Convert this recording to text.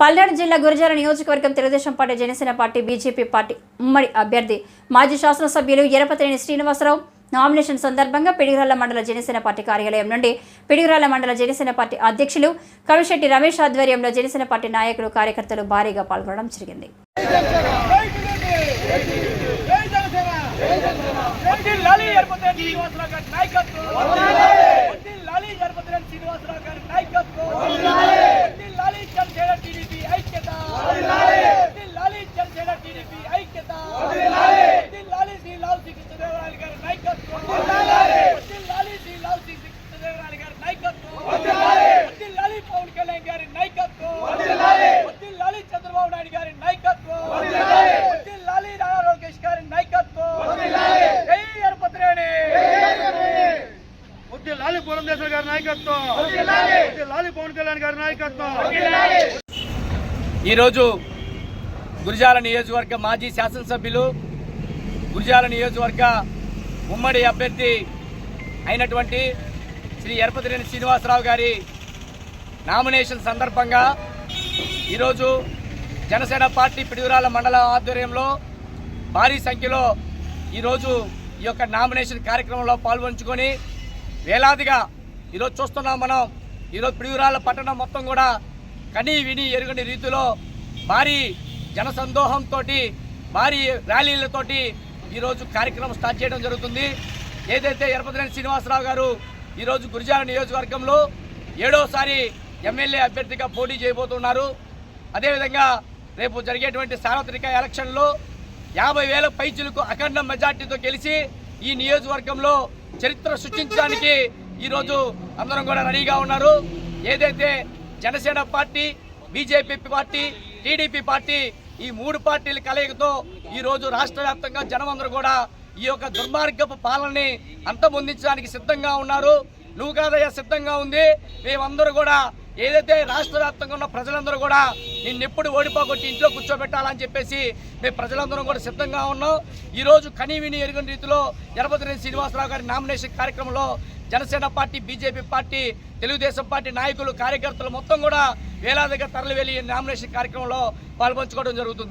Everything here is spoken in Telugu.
పల్నాడు జిల్లా గురజాల నియోజకవర్గం Telugu Desam party Janasena party BJP party ఉమ్మడి అభ్యర్థి మాజీ శాసనసభ్యులు ఎరపతినేని శ్రీనివాసరావు నామినేషన్ సందర్భంగా పిడిగిరాల మండల జనసేన పార్టీ కార్యాలయం నుండి పిడిగిరాల మండల జనసేన పార్టీ అధ్యక్షులు కవిశెట్టి రమేష్ ఆధ్వర్యంలో జనసేన పార్టీ నాయకులు కార్యకర్తలు భారీగా పాల్గొనడం జరిగింది నాయకత్వం వడ్డీ లాలి ఎర్పతిరేని శ్రీనివాసరావు గారి నాయకత్వం వడ్డీ లాలి జనసేన టీడీపీ ఐక్యత వడ్డీ లాలి జనసేన టీడీపీ ఐక్యత వడ్డీ లాలి శ్రీ లాల్ శ్రీ కృష్ణదేవరాయలు గారి నాయకత్వం వడ్డీ లాలి శ్రీ లాల్ శ్రీ కృష్ణదేవరాయలు గారి నాయకత్వం వడ్డీ లాలి పవన్ కళ్యాణ్ గారి నాయకత్వం వడ్డీ లాలి చంద్రబాబు నాయుడు గారి నాయకత్వం వడ్డీ లాలి నారా లోకేష్ గారి నాయకత్వం జై ఎర్పతిరేని ముద్దు లాలి పురంధేశ్వర గారి నాయకత్వం. లాలి. పవన్ కళ్యాణ్ గారి నాయకత్వం. ఈరోజు గురిజాల నియోజకవర్గ మాజీ శాసనసభ్యులు గురిజాల నియోజకవర్గ ఉమ్మడి అభ్యర్థి అయినటువంటి శ్రీ ఎరపతిరేని శ్రీనివాసరావు గారి నామినేషన్ సందర్భంగా ఈరోజు జనసేన పార్టీ పిడుగురాల మండల ఆధ్వర్యంలో భారీ సంఖ్యలో ఈరోజు ఈ యొక్క నామినేషన్ కార్యక్రమంలో పాల్పంచుకొని వేలాదిగా ఈరోజు చూస్తున్నాం మనం. ఈరోజు పిడుగురాల పట్టణం మొత్తం కూడా కని విని ఎరుగని రీతిలో భారీ జనసందోహంతో భారీ ర్యాలీలతోటి ఈరోజు కార్యక్రమం స్టార్ట్ చేయడం జరుగుతుంది. ఏదైతే ఎరపతిరేని శ్రీనివాసరావు గారు ఈరోజు గురిజాల నియోజకవర్గంలో ఏడోసారి ఎమ్మెల్యే అభ్యర్థిగా పోటీ చేయబోతున్నారు. అదేవిధంగా రేపు జరిగేటువంటి సార్వత్రిక ఎలక్షన్లో యాభై వేల పైచులకు అఖండ మెజార్టీతో గెలిచి ఈ నియోజకవర్గంలో చరిత్ర సృష్టించడానికి ఈరోజు అందరం కూడా రెడీగా ఉన్నారు. ఏదైతే Janasena party BJP party TDP party ఈ మూడు పార్టీల కలయికతో ఈరోజు రాష్ట్ర వ్యాప్తంగా జనమందరూ కూడా ఈ యొక్క దుర్మార్గపు పాలనని అంతమొందించడానికి సిద్ధంగా ఉన్నారు. నువ్వు కాదయ్యా సిద్ధంగా ఉంది. మేమందరూ కూడా ఏదైతే రాష్ట్ర వ్యాప్తంగా ఉన్న ప్రజలందరూ కూడా నిన్నెప్పుడు ఓడిపోగొట్టి ఇంట్లో కూర్చోబెట్టాలని చెప్పేసి మేము ప్రజలందరం కూడా సిద్ధంగా ఉన్నాం. ఈరోజు కనీవిని ఎరుగని రీతిలో ఎరపతిరేని శ్రీనివాసరావు గారి నామినేషన్ కార్యక్రమంలో Janasena party BJP party Telugu Desam party నాయకులు కార్యకర్తలు మొత్తం కూడా వేలాదిగా తరలి వెళ్ళి నామినేషన్ కార్యక్రమంలో పాల్పంచుకోవడం జరుగుతుంది.